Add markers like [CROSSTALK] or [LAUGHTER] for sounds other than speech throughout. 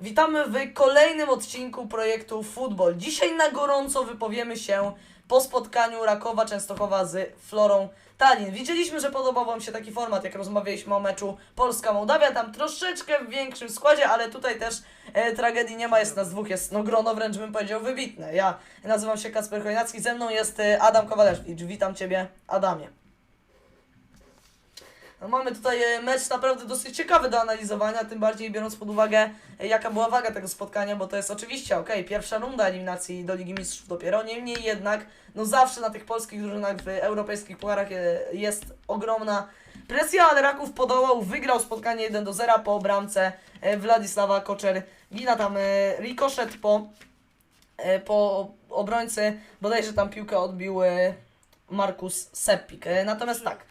Witamy w kolejnym odcinku projektu Football. Dzisiaj na gorąco wypowiemy się po spotkaniu Rakowa Częstochowa z Florą Tallinn. Widzieliśmy, że podobał Wam się taki format, jak rozmawialiśmy o meczu Polska-Mołdawia. Tam troszeczkę w większym składzie, ale tutaj też e, tragedii nie ma. Jest nas dwóch, jest no grono wręcz bym powiedział wybitne. Ja nazywam się Kacper Chojnacki, ze mną jest e, Adam Kowalewicz. Witam Ciebie, Adamie. No mamy tutaj e, mecz naprawdę dosyć ciekawy do analizowania, tym bardziej biorąc pod uwagę e, jaka była waga tego spotkania, bo to jest oczywiście, okej, pierwsza runda eliminacji do Ligi Mistrzów dopiero, niemniej jednak, no zawsze na tych polskich drużynach w europejskich pucharach e, jest ogromna presja, ale Raków podołał, wygrał spotkanie 1 do 0 po bramce Władysława Koczer-Gina, tam e, rikoszet po, po obrońcy, bodajże tam piłkę odbił Markus Seppik, natomiast tak,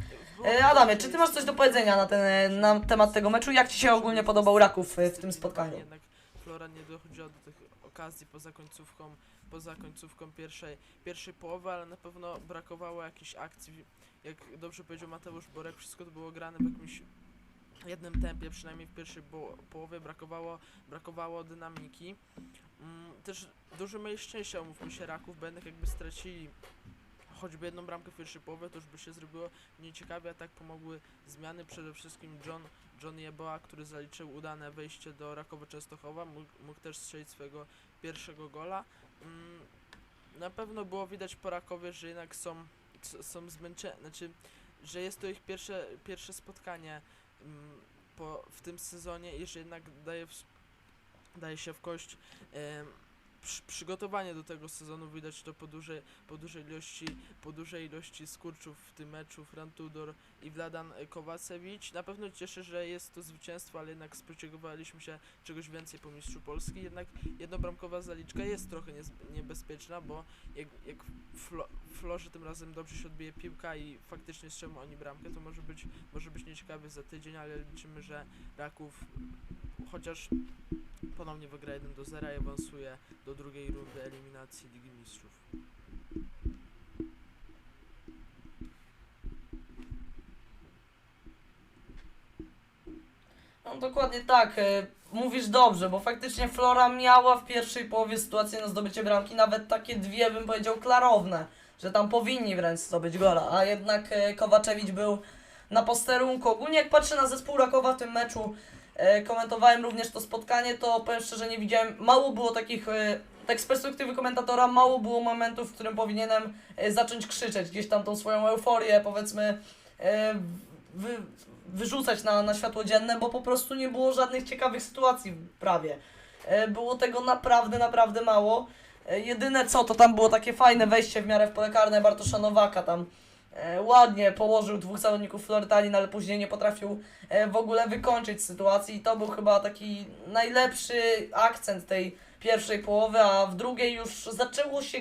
E, Adamie, czy ty masz coś do powiedzenia na, ten, na temat tego meczu? Jak ci się ogólnie podobał Raków e, w tym spotkaniu? Jednak Flora nie dochodziła do tych okazji poza końcówką, poza końcówką pierwszej, pierwszej połowy, ale na pewno brakowało jakichś akcji. Jak dobrze powiedział Mateusz Borek, wszystko to było grane w jakimś jednym tempie, przynajmniej w pierwszej po- połowie brakowało, brakowało dynamiki. Mm, też dużo mieli szczęścia, umówmy się, Raków, bo jednak jakby stracili choćby jedną bramkę w pierwszej połowie, to już by się zrobiło nieciekawie, a tak pomogły zmiany, przede wszystkim John John Jeboa, który zaliczył udane wejście do Rakowa Częstochowa, mógł, mógł też strzelić swojego pierwszego gola. Mm, na pewno było widać po Rakowie, że jednak są, są zmęczeni, znaczy, że jest to ich pierwsze, pierwsze spotkanie mm, po, w tym sezonie i że jednak daje, w, daje się w kość em, przy, przygotowanie do tego sezonu widać to po dużej, po dużej ilości po dużej ilości skurczów w tym meczu Fran Tudor i Vladan Kowacewicz. Na pewno cieszę, że jest to zwycięstwo, ale jednak spodziewaliśmy się czegoś więcej po mistrzu Polski. Jednak jednobramkowa zaliczka jest trochę niez- niebezpieczna, bo jak, jak Flo, Florze tym razem dobrze się odbije piłka i faktycznie strzelą oni bramkę, to może być, może być nieciekawy za tydzień, ale liczymy, że Raków chociaż ponownie wygra 1 do 0 i awansuje do drugiej rundy eliminacji Ligi Mistrzów. No dokładnie tak, e, mówisz dobrze, bo faktycznie Flora miała w pierwszej połowie sytuację na zdobycie bramki, nawet takie dwie bym powiedział klarowne, że tam powinni wręcz zdobyć gola, a jednak e, Kowaczewicz był na posterunku. Ogólnie jak patrzę na zespół Rakowa w tym meczu, komentowałem również to spotkanie, to powiem szczerze nie widziałem, mało było takich, e, tak z perspektywy komentatora, mało było momentów, w którym powinienem e, zacząć krzyczeć, gdzieś tam tą swoją euforię powiedzmy e, wy, wyrzucać na, na światło dzienne, bo po prostu nie było żadnych ciekawych sytuacji prawie. E, Było tego naprawdę, naprawdę mało. E, Jedyne co, to tam było takie fajne wejście w miarę w pole karne Bartosza Nowaka tam. E, Ładnie położył dwóch zawodników Florytanin, ale później nie potrafił e, w ogóle wykończyć sytuacji i to był chyba taki najlepszy akcent tej pierwszej połowy, a w drugiej już zaczęło się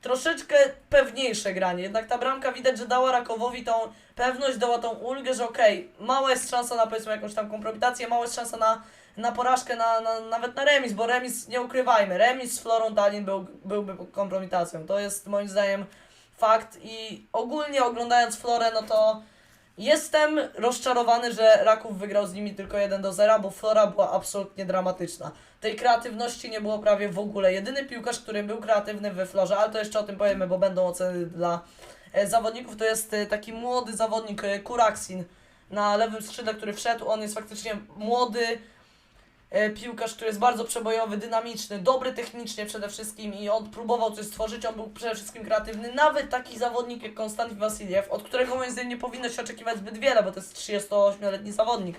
troszeczkę pewniejsze granie. Jednak ta bramka widać, że dała Rakowowi tą pewność, dała tą ulgę, że okej, mała jest szansa na powiedzmy jakąś tam kompromitację, mała jest szansa na, na porażkę, na, na, nawet na remis, bo remis, nie ukrywajmy, remis z Florą Tallinn był, byłby kompromitacją. To jest moim zdaniem fakt i ogólnie oglądając Florę, no to jestem rozczarowany, że Raków wygrał z nimi tylko 1 do 0, bo Flora była absolutnie dramatyczna. Tej kreatywności nie było prawie w ogóle. Jedyny piłkarz, który był kreatywny we Florze, ale to jeszcze o tym powiemy, bo będą oceny dla e, zawodników, to jest e, taki młody zawodnik e, Kuraksin na lewym skrzydle, który wszedł. On jest faktycznie młody piłkarz, który jest bardzo przebojowy, dynamiczny, dobry technicznie przede wszystkim i on próbował coś stworzyć, on był przede wszystkim kreatywny. Nawet taki zawodnik jak Konstantin Wasiliew, od którego moim zdaniem nie powinno się oczekiwać zbyt wiele, bo to jest 38-letni zawodnik.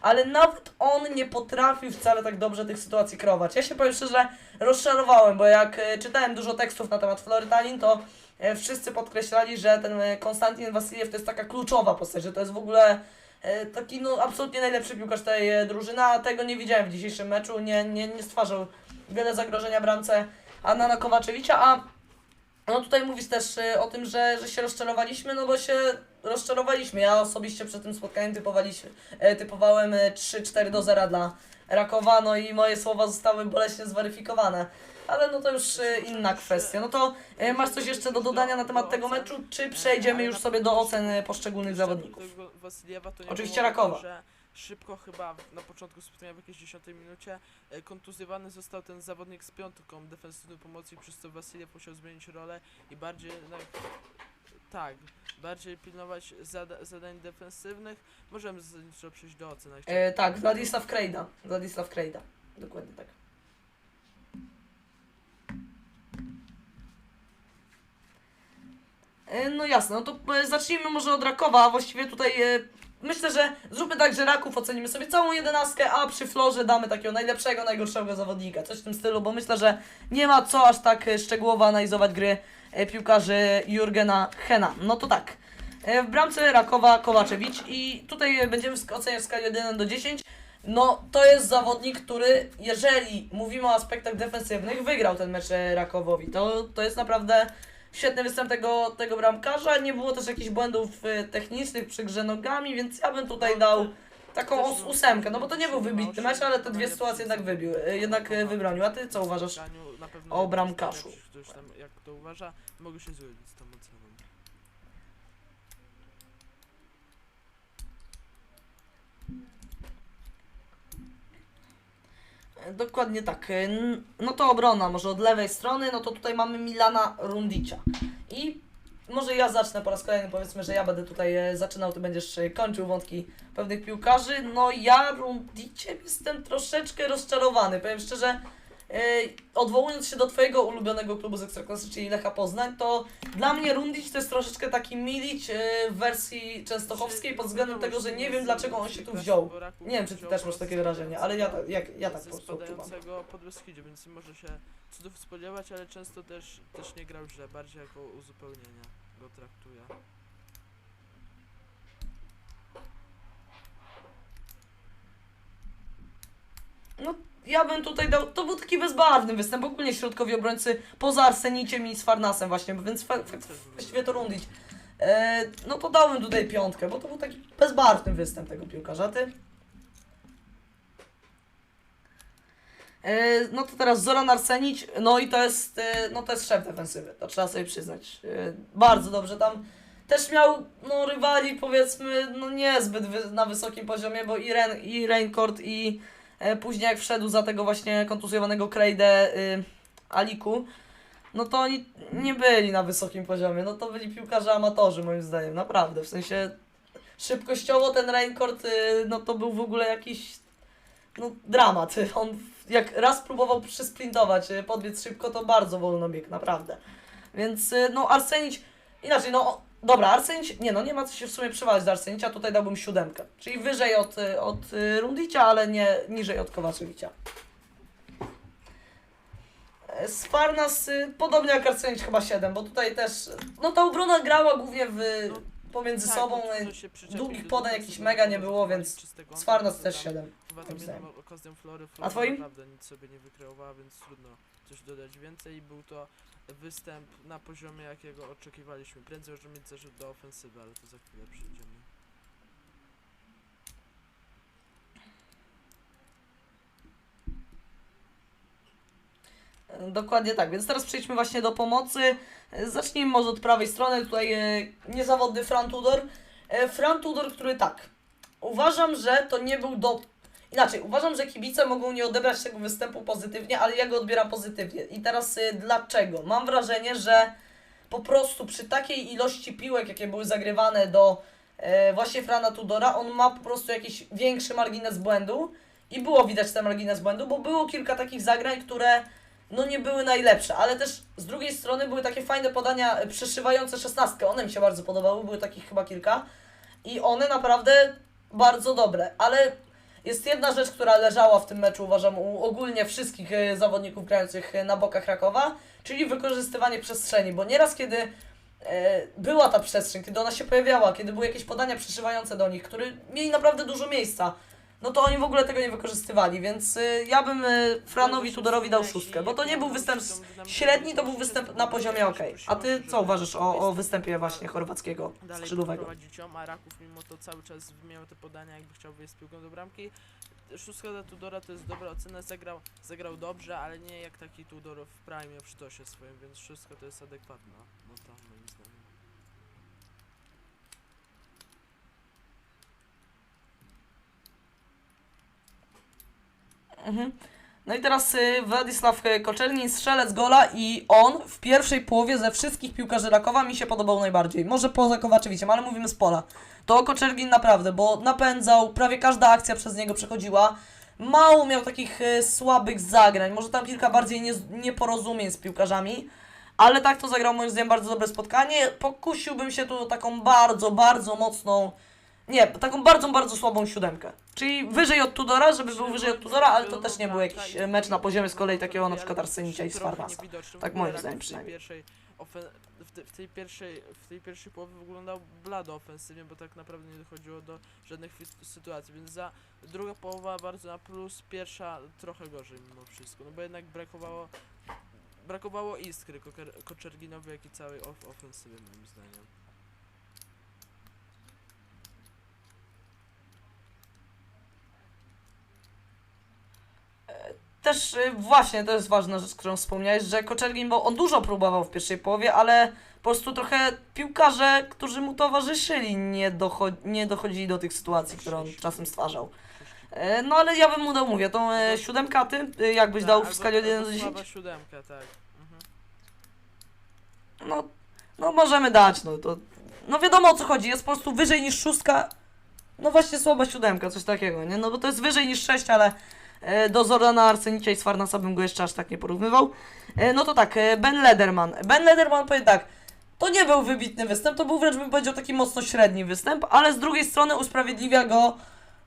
Ale nawet on nie potrafił wcale tak dobrze tych sytuacji kreować. Ja się powiem szczerze, rozczarowałem, bo jak e, czytałem dużo tekstów na temat Florytanin, to e, wszyscy podkreślali, że ten e, Konstantin Wasiliew to jest taka kluczowa postać, że to jest w ogóle e, taki no absolutnie najlepszy piłkarz tej e, drużyny, a tego nie widziałem w dzisiejszym meczu, nie, nie, nie stwarzał wiele zagrożenia bramce Anana Kowaczewicza, a no tutaj mówisz też e, o tym, że, że się rozczarowaliśmy, no bo się rozczarowaliśmy. Ja osobiście przed tym spotkaniem typowaliśmy, e, typowałem e, 3-4 do 0 dla Rakowa, no i moje słowa zostały boleśnie zweryfikowane. Ale no to już e, inna kwestia. No to e, masz coś jeszcze do dodania na temat tego meczu, czy przejdziemy już sobie do ocen poszczególnych zawodników? Oczywiście Rakowa. Że, szybko chyba na początku spotkania w jakiejś 10 minucie e, kontuzjowany został ten zawodnik z piątką defensywną pomocy, przez co Wasiliew musiał zmienić rolę i bardziej jednak tak, bardziej pilnować zada zadań defensywnych. Możemy zasadniczo przejść do ocen. jak E, tak, Władysław Krejda. Władysław Krejda. Dokładnie tak. No jasne, no to e, zacznijmy może od Rakowa, a właściwie tutaj e, myślę, że zróbmy tak, że Raków ocenimy sobie całą jedenastkę, a przy Florze damy takiego najlepszego, najgorszego zawodnika, coś w tym stylu, bo myślę, że nie ma co aż tak e, szczegółowo analizować gry e, piłkarzy Jurgena Hena. No to tak, e, w bramce Rakowa Kowaczewicz i tutaj e, będziemy oceniać w skali od 1 do 10. No, to jest zawodnik, który, jeżeli mówimy o aspektach defensywnych, wygrał ten mecz e, Rakowowi. To, to jest naprawdę świetny występ tego, tego bramkarza. Nie było też jakichś błędów e, technicznych przy grze nogami, więc ja bym tutaj No, dał taką os- no, ósemkę. No bo to nie był wybitny mecz, ale te dwie najlepszy sytuacje jednak wybił, e, jednak e, wybronił. A ty co uważasz? o bramkarzu? Ktoś tam jak to uważa, mogę się zgodzić z tą oceną. E, Dokładnie tak. E, No to obrona, może od lewej strony, no to tutaj mamy Milana Rundicia. I może ja zacznę po raz kolejny, powiedzmy, że ja będę tutaj e, zaczynał, ty będziesz e, kończył wątki pewnych piłkarzy. No ja Rundiciem jestem troszeczkę rozczarowany, powiem szczerze. E, Odwołując się do twojego ulubionego klubu z Ekstraklasy, czyli Lecha Poznań, to dla mnie Rundić to jest troszeczkę taki Milić e, w wersji częstochowskiej pod względem tego, że nie wiem dlaczego on się tu wziął. Nie wiem, czy ty też masz takie wrażenie, ale ja, tak- jak, ja tak po prostu odczuwam. Podbeskidzie, więc nie może się cudów spodziewać, ale często też, też nie grał źle, bardziej jako uzupełnienie go traktuje. No, ja bym tutaj dał. To był taki bezbarwny występ. Ogólnie środkowi obrońcy poza Arseniciem i z Farnasem, właśnie, więc właściwie to rundić. E, no to dałbym tutaj piątkę, bo to był taki bezbarwny występ tego piłkarza. Ty? E, no to teraz Zoran Arsenic, no i to jest, e, no to jest szef defensywy, to trzeba sobie przyznać. E, bardzo dobrze tam też miał no, rywali powiedzmy no niezbyt wy, na wysokim poziomie, bo i, Ren, i Reincord i później jak wszedł za tego właśnie kontuzjowanego Krejdę y, Aliku, no to oni nie byli na wysokim poziomie, no to byli piłkarze amatorzy moim zdaniem, naprawdę, w sensie szybkościowo ten Reincord, y, no to był w ogóle jakiś no dramat, [LAUGHS] on jak raz próbował przysprintować, y, podbiec szybko, to bardzo wolno biegł, naprawdę. Więc y, no Arsenic, inaczej no, dobra, Arsenic, nie no, nie ma co się w sumie przywalić do Arsenicza, tutaj dałbym siódemkę, czyli wyżej od, y, od y, Rundicia, ale nie niżej od Kowaczewicza. Sfarnas, y, podobnie jak Arsenic chyba 7, bo tutaj też, no ta obrona grała głównie w, pomiędzy tak, sobą, no, się długich do podań defensywy, jakichś mega nie było, więc czystego też tam 7. Chyba tam jedną okazją Flory, A twoim? naprawdę nic sobie nie wykreowała, więc trudno coś dodać więcej był to występ na poziomie jakiego oczekiwaliśmy. Prędzej możemy mieć zarzut do ofensywy, ale to za chwilę przyjdziemy. Dokładnie tak, więc teraz przejdźmy właśnie do pomocy. Zacznijmy może od prawej strony, tutaj e, niezawodny Fran Tudor. E, Fran Tudor, który tak, uważam, że to nie był do... Inaczej, uważam, że kibice mogą nie odebrać tego występu pozytywnie, ale ja go odbieram pozytywnie. I teraz e, dlaczego? Mam wrażenie, że po prostu przy takiej ilości piłek, jakie były zagrywane do właśnie Frana Tudora, on ma po prostu jakiś większy margines błędu. I było widać ten margines błędu, bo było kilka takich zagrań, które no nie były najlepsze, ale też z drugiej strony były takie fajne podania przeszywające szesnastkę. One mi się bardzo podobały, były takich chyba kilka. I one naprawdę bardzo dobre, ale jest jedna rzecz, która leżała w tym meczu, uważam, u ogólnie wszystkich e, zawodników grających e, na bokach Rakowa, czyli wykorzystywanie przestrzeni, bo nieraz kiedy e, była ta przestrzeń, kiedy ona się pojawiała, kiedy były jakieś podania przeszywające do nich, które mieli naprawdę dużo miejsca, no to oni w ogóle tego nie wykorzystywali, więc y, ja bym y, Franowi Tudorowi dał szóstkę, bo to nie był występ s- średni, to był występ na poziomie ok. A ty co uważasz o, o występie właśnie chorwackiego Dalej skrzydłowego? prowadzić ją, a Raków mimo to cały czas miał te podania, jakby chciał wyjść z piłką do bramki. Szóstka dla Tudora to jest dobra ocena, zagrał, zagrał dobrze, ale nie jak taki Tudor w prime w sztosie swoim, więc wszystko to jest adekwatna nota moim zdaniem. Mhm. No i teraz y, Władysław y, Koczernin, strzelec gola i on w pierwszej połowie ze wszystkich piłkarzy Rakowa mi się podobał najbardziej. Może poza Kowaczewiciem, ale mówimy z pola. To Koczergin naprawdę, bo napędzał, prawie każda akcja przez niego przechodziła. Mało miał takich y, słabych zagrań, może tam kilka bardziej nie, nieporozumień z piłkarzami. Ale tak to zagrał moim zdaniem bardzo dobre spotkanie. Pokusiłbym się tu o taką bardzo, bardzo mocną nie, taką bardzo, bardzo słabą siódemkę. Czyli wyżej od Tudora, żeby był wyżej od Tudora, ale to też nie był jakiś e, mecz na poziomie z kolei takiego na przykład Arsenicza i Sfarnasa. Tak moim zdaniem przynajmniej. w, te, w, tej pierwszej, w tej pierwszej połowie wyglądał blado ofensywnie, bo tak naprawdę nie dochodziło do żadnych sytuacji, więc za druga połowa bardzo na plus, pierwsza trochę gorzej mimo wszystko, no bo jednak brakowało brakowało iskry Koczerginowi, jak i całej of ofensywy moim zdaniem. Też y, właśnie to jest ważna rzecz, którą wspomniałeś, że Koczergin, bo on dużo próbował w pierwszej połowie, ale po prostu trochę piłkarze, którzy mu towarzyszyli, nie, docho nie dochodzili do tych sytuacji, które on czasem stwarzał. E, No ale ja bym mu dał, mówię, tą e, siódemkę, ty jakbyś Tak, dał w skali od 1 albo do 10? Słaba siódemka, tak. Mhm. No, no możemy dać, no to. No wiadomo o co chodzi, jest po prostu wyżej niż szóstka. No właśnie słaba siódemka, coś takiego, nie? No bo to jest wyżej niż sześć, ale do Zordana Arsenicia i Sfarnasa bym go jeszcze aż tak nie porównywał. E, no to tak, e, Ben Lederman. Ben Lederman powiem tak. To nie był wybitny występ, to był wręcz bym powiedział taki mocno średni występ, ale z drugiej strony usprawiedliwia go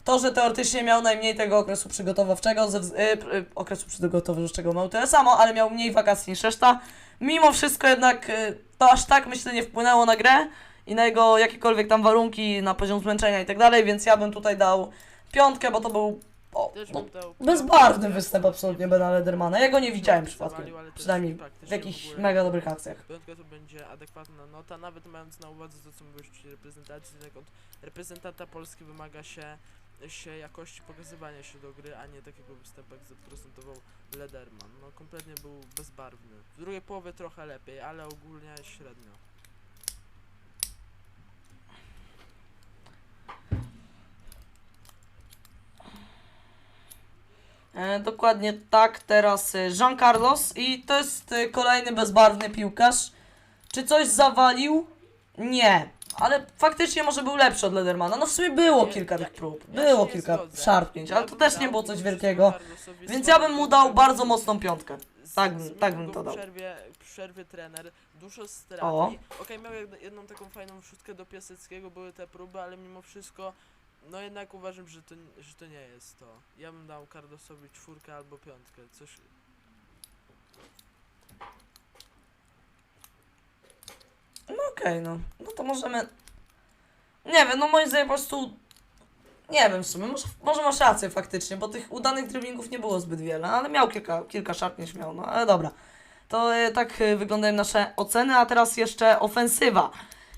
to, że teoretycznie miał najmniej tego okresu przygotowawczego, ze, e, p- e, okresu przygotowawczego miał tyle samo, ale miał mniej wakacji niż reszta. Mimo wszystko jednak e, to aż tak myślę nie wpłynęło na grę i na jego jakiekolwiek tam warunki, na poziom zmęczenia i tak dalej, więc ja bym tutaj dał piątkę, bo to był o, Też no, bym dał bezbarwny występ absolutnie Bena Ledermana. Ja go nie widziałem przypadkiem, Zawalił, ale też przynajmniej w praktycznie jakichś ogóle- mega dobrych akcjach. Piątka to będzie adekwatna nota, nawet mając na uwadze to, co mówisz w reprezentacji, od reprezentanta Polski wymaga się, się jakości pokazywania się do gry, a nie takiego występu, jak zaprezentował Lederman. No kompletnie był bezbarwny. W drugiej połowie trochę lepiej, ale ogólnie średnio. Dokładnie tak, teraz e, Jean Carlos i to jest e, kolejny bezbarwny piłkarz. Czy coś zawalił? Nie. Ale faktycznie może był lepszy od Ledermana. No w sumie było kilka ja- tych prób. Było kilka szarpnięć, ale to też nie było coś wielkiego. Więc ja bym mu dał bardzo mocną piątkę. Tak bym- tak bym to dał. Przerwie, przerwie trener, dużo. O. Okej, miał jed- jedną taką fajną wrzutkę do Piaseckiego, były te próby, ale mimo wszystko, no jednak uważam, że to, że to nie jest to. Ja bym dał Carlosowi czwórkę albo piątkę, coś... No okej, no. No to możemy... Nie wiem, no moim zdaniem po prostu... Nie wiem w sumie, może, może masz rację faktycznie, bo tych udanych driblingów nie było zbyt wiele, ale miał kilka, kilka szarpnięć miał, no ale dobra. To e, tak e, wyglądają nasze oceny, a teraz jeszcze ofensywa.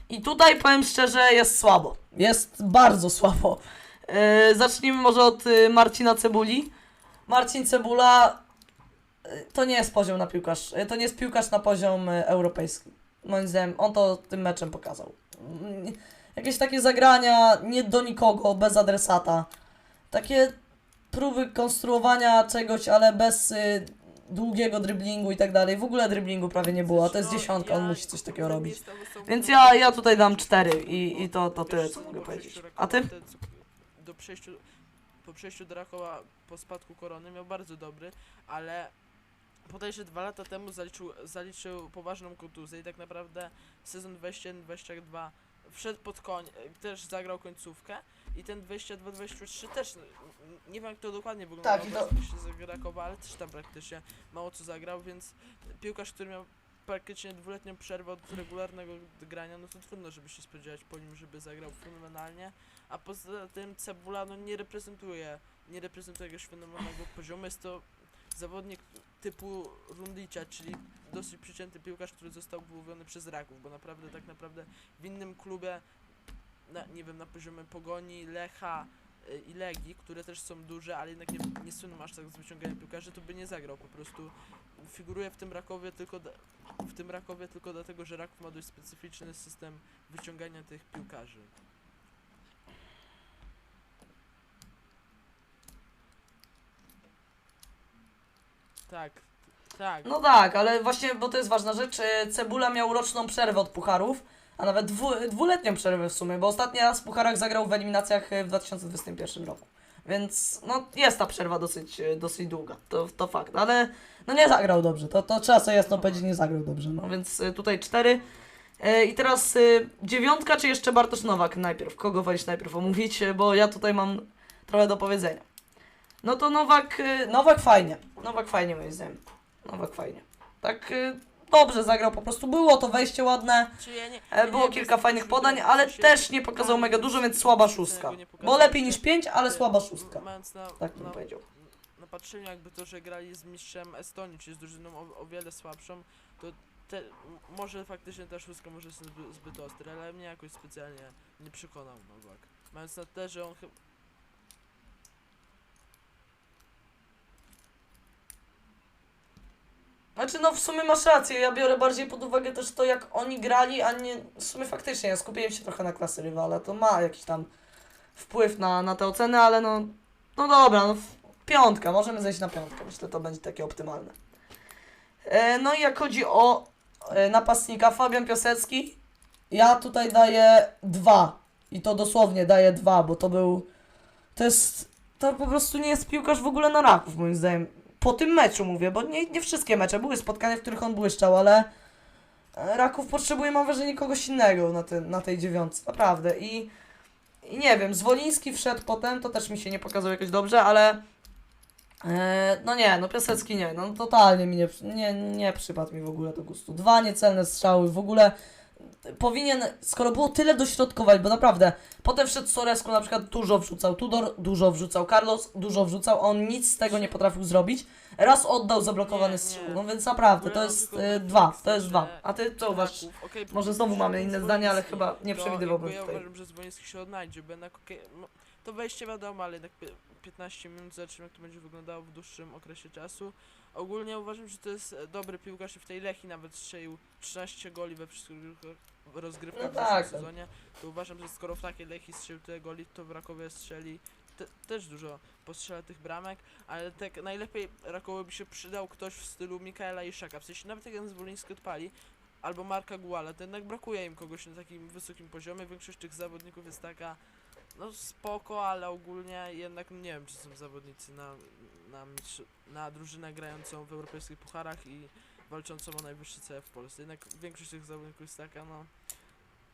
I tutaj powiem szczerze, jest słabo. Jest bardzo słabo. E, zacznijmy może od e, Marcina Cebuli. Marcin Cebula e, to nie jest poziom na piłkarz, e, to nie jest piłkarz na poziom e, europejski. Moim zdaniem, on to tym meczem pokazał. Mm, Jakieś takie zagrania nie do nikogo, bez adresata. Takie próby konstruowania czegoś, ale bez y, długiego driblingu i tak dalej. W ogóle driblingu prawie nie było, a to jest dziesiątka, on musi coś takiego robić. Więc ja, ja tutaj dam 4 i, i to, to tyle, co mogę po powiedzieć. A ty? Do przejściu, po przejściu do Rakowa po spadku korony miał bardzo dobry, ale podejrzę dwa lata temu zaliczył, zaliczył poważną kontuzję i tak naprawdę sezon 21-22 wszedł pod koń, e, też zagrał końcówkę i ten 22-23 też, nie wiem jak to dokładnie wyglądało Tak, to- z Rakowa, ale też tam praktycznie mało co zagrał, więc piłkarz, który miał praktycznie dwuletnią przerwę od regularnego grania, no to trudno, żeby się spodziewać po nim, żeby zagrał fenomenalnie, a poza tym Cebula no nie reprezentuje, nie reprezentuje jakiegoś fenomenalnego poziomu, jest to zawodnik typu Rundicia, czyli dosyć przeciętny piłkarz, który został wyłowiony przez Raków, bo naprawdę tak naprawdę w innym klubie, na, nie wiem, na poziomie Pogoni, Lecha y, i Legii, które też są duże, ale jednak nie, nie słyną aż tak z wyciągania piłkarzy, to by nie zagrał, po prostu figuruje w tym Rakowie tylko w tym Rakowie tylko dlatego, że Raków ma dość specyficzny system wyciągania tych piłkarzy. Tak, tak. No tak, ale właśnie, bo to jest ważna rzecz, e, Cebula miał roczną przerwę od pucharów, a nawet dwu, dwuletnią przerwę w sumie, bo ostatni raz w pucharach zagrał w eliminacjach e, w 2021 roku. Więc no jest ta przerwa dosyć, e, dosyć długa, to, to fakt, ale no nie zagrał dobrze, to, to trzeba sobie jasno powiedzieć, nie zagrał dobrze, no więc tutaj cztery. I teraz dziewiątka, czy jeszcze Bartosz Nowak najpierw? Kogo wolisz najpierw omówić, bo ja tutaj mam trochę do powiedzenia. No to Nowak, e, Nowak fajnie, Nowak fajnie moim zdaniem. Nowak fajnie. Tak y, dobrze zagrał, po prostu było to wejście ładne, e, było kilka fajnych podań, ale też nie pokazał mega dużo, więc słaba szóstka. Bo lepiej niż 5, ale słaba szóstka. Tak bym powiedział. patrzeniu jakby to, że grali z mistrzem Estonii, czy z drużyną o, o wiele słabszą, to te, może faktycznie ta szóstka może jest zbyt, zbyt ostra, ale mnie jakoś specjalnie nie przekonał Nowak. Mając na te, że on chyba... Znaczy no w sumie masz rację, ja biorę bardziej pod uwagę też to jak oni grali, a nie, w sumie faktycznie ja skupiłem się trochę na klasy rywala, to ma jakiś tam wpływ na, na te oceny, ale no, no dobra, no piątka, możemy zejść na piątkę, myślę to będzie takie optymalne. E, no i jak chodzi o e, napastnika Fabian Piasecki, ja tutaj daję dwa. I to dosłownie daję dwa, bo to był, to jest, to po prostu nie jest piłkarz w ogóle na raków moim zdaniem po tym meczu mówię, bo nie, nie wszystkie mecze, były spotkania, w których on błyszczał, ale e, Raków potrzebuje, mam wrażenie, kogoś innego na, te, na tej dziewiątce, naprawdę. I, I nie wiem, Zwoliński wszedł potem, to też mi się nie pokazał jakoś dobrze, ale e, no nie, no Piasecki nie, no totalnie mi nie, nie, nie przypadł mi w ogóle do gustu. Dwa niecelne strzały, w ogóle powinien, skoro było tyle dośrodkować, bo naprawdę, potem wszedł Soresku, na przykład dużo wrzucał, Tudor dużo wrzucał, Carlos dużo wrzucał, on nic z tego nie potrafił zrobić. Raz oddał zablokowany strzał, no więc naprawdę, to jest y, kwestii, dwa, to jest dwa. A ty co uważasz? Okej, Może znowu mamy inne zdanie, ale chyba nie przewidywałbym jakby tutaj. Ja uważam, że Zwoliński się odnajdzie, bo jednak okej, no, to wejście wiadomo, ale jednak 15 minut zobaczymy jak to będzie wyglądało w dłuższym okresie czasu. Ogólnie uważam, że to jest e, dobry piłkarz i w tej Lechi nawet strzelił 13 goli we wszystkich rozgrywkach No w tak, zeszłym sezonie. To uważam, że skoro w takiej Lechi strzelił tyle goli, to w Rakowie strzeli te, też dużo postrzela tych bramek, ale tak najlepiej Rakowi by się przydał ktoś w stylu Mikaela Iszaka. W sensie nawet jak ten Zwoliński odpali, albo Marka Guala, to jednak brakuje im kogoś na takim wysokim poziomie. Większość tych zawodników jest taka, no spoko, ale ogólnie jednak nie wiem, czy są zawodnicy na, na, na drużynę grającą w europejskich pucharach i walczącą o najwyższy cel w Polsce. Jednak większość tych zawodników jest taka, no.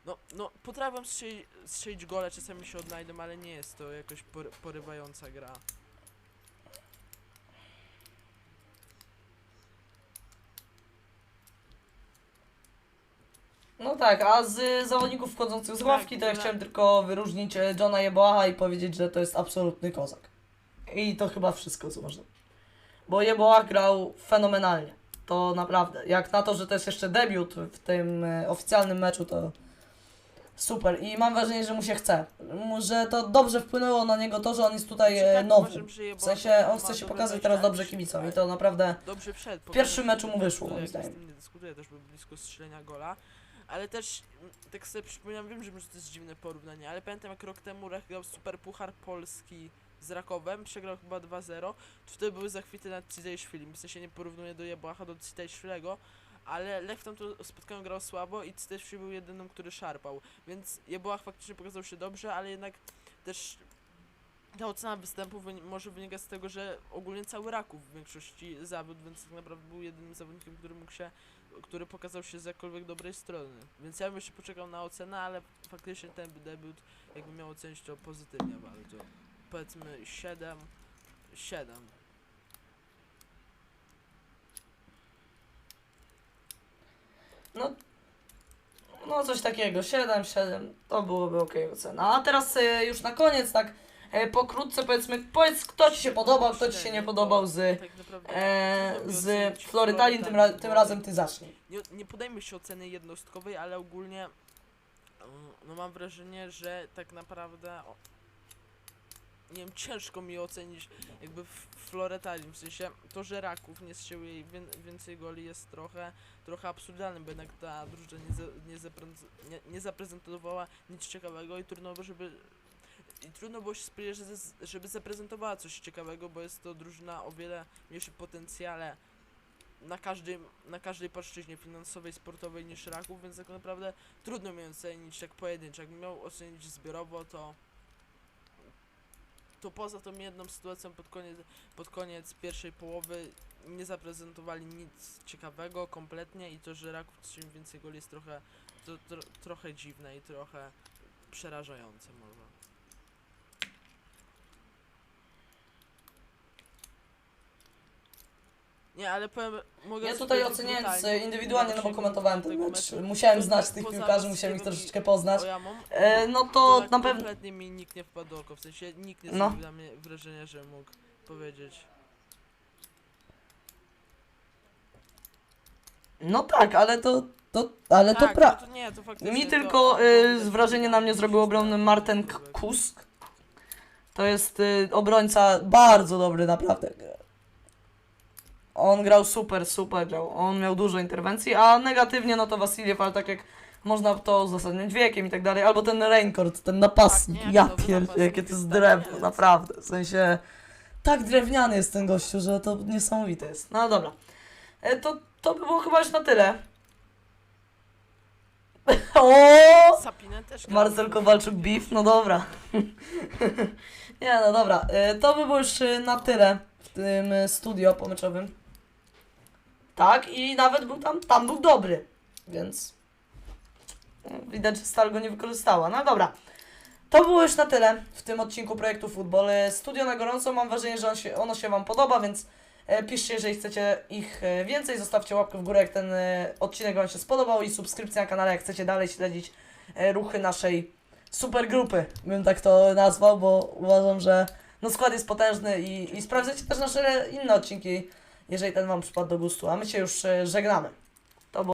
No, no potrafią strzelić, gole, czasami się odnajdą, ale nie jest to jakoś pory, porywająca gra. No tak, a z zawodników wchodzących z ławki, to ja Tak, chciałem tak. tylko wyróżnić e, Johna Jeboaha i powiedzieć, że to jest absolutny kozak. I to chyba wszystko, co można. Bo Jeboah grał fenomenalnie. To naprawdę. Jak na to, że to jest jeszcze debiut w tym e, oficjalnym meczu, to super. I mam wrażenie, że mu się chce. Mu- Że to dobrze wpłynęło na niego to, że on jest tutaj Znaczy, e, tak, nowy. uważam, że W sensie on chce się pokazać teraz dobrze kibicom i to naprawdę dobrze w pierwszym meczu mu wyszło, moim zdaniem. nie dyskutuję, też był blisko strzelenia gola. Ale też, mm, tak sobie przypominam, wiem, że to jest dziwne porównanie, ale pamiętam jak rok temu Lech grał Super Puchar Polski z Rakowem, przegrał chyba 2-0, to wtedy były zachwyty nad Citejszwilim, w sensie nie porównuję do Jabłacha, do Citejszwilego, ale Lech w tamtym spotkaniu grał słabo i Citejszwil był jedynym, który szarpał, więc Jabłach faktycznie pokazał się dobrze, ale jednak też ta ocena występu może wynika z tego, że ogólnie cały Raków w większości zawiódł, więc tak naprawdę był jedynym zawodnikiem, który mógł się, który pokazał się z jakkolwiek dobrej strony. Więc ja bym jeszcze poczekał na ocenę, ale faktycznie ten debiut, jakbym miał ocenić to pozytywnie bardzo. Powiedzmy 7, 7. No, no coś takiego, 7, 7, to byłoby ok ocena. A teraz e, już na koniec, tak e, pokrótce powiedzmy, powiedz kto Ci się podobał, kto Ci się nie podobał z, Tak naprawdę e, z ocenić Florytanii, tym, ra, tym razem Ty zacznij. Nie, nie podejmę się oceny jednostkowej, ale ogólnie mm, no mam wrażenie, że tak naprawdę o, nie wiem, ciężko mi ocenić jakby w Floretanii, w sensie to, że Raków nie strzelił jej wię, więcej goli jest trochę, trochę absurdalne, bo jednak ta drużyna nie, za, nie, zaprez, nie, nie zaprezentowała nic ciekawego i trudno by, żeby i trudno było się spodziewać, żeby zaprezentowała coś ciekawego, bo jest to drużyna o wiele mniejszym potencjale na, każdym, na każdej płaszczyźnie finansowej, sportowej niż Raków, więc tak naprawdę trudno mi ocenić tak pojedynczo. Jakbym miał ocenić zbiorowo, to to poza tą jedną sytuacją pod koniec, pod koniec pierwszej połowy nie zaprezentowali nic ciekawego kompletnie i to, że Raków strzelił więcej goli jest trochę, to, tro, trochę dziwne i trochę przerażające może. Nie, ale powiem, mogę Ja tutaj powiedzieć oceniając brutalnie, e, indywidualnie, no bo komentowałem ten tego mecz, meczu, musiałem znać tak tych poza piłkarzy, musiałem ich troszeczkę poznać. E, no to tak na pewno... kompletnie mi nikt nie wpadł do oko, w sensie nikt nie No. zrobił na mnie wrażenia, że mógł powiedzieć. No tak, ale to... to ale tak, to pra... no to nie, to faktycznie Mi tylko y, widać, wrażenie że na mnie zrobił ogromny tak, Marten tak. Kusk. To jest y, obrońca bardzo dobry, naprawdę. On grał super, super grał. On miał dużo interwencji, a negatywnie no to Wasiliew, ale tak jak można to uzasadniać wiekiem i tak dalej. Albo ten Raincourt, ten napastnik. Tak, nie, ja pier... napastnik jakie to jest jest tak, drewno, jest. naprawdę. W sensie tak drewniany jest ten gościu, że to niesamowite jest. No dobra. E, to, to by było chyba już na tyle. [LAUGHS] o! Też grał. Marcel Kowalczuk beef, no dobra. [LAUGHS] Nie, no dobra. Y, To by było już y, na tyle w tym y, studio pomyczowym. Tak, i nawet był tam, tam był dobry, więc y, widać, że Stal go nie wykorzystała. No dobra. To było już na tyle w tym odcinku projektu Futbol. Y, Studio na gorąco, mam wrażenie, że on się, ono się Wam podoba, więc e, piszcie, jeżeli chcecie ich e, więcej. Zostawcie łapkę w górę, jak ten e, odcinek Wam się spodobał i subskrypcja na kanale, jak chcecie dalej śledzić e, ruchy naszej supergrupy, bym tak to nazwał, bo uważam, że no skład jest potężny i, i sprawdzajcie też nasze inne odcinki, jeżeli ten Wam przypadł do gustu, a my się już e, żegnamy.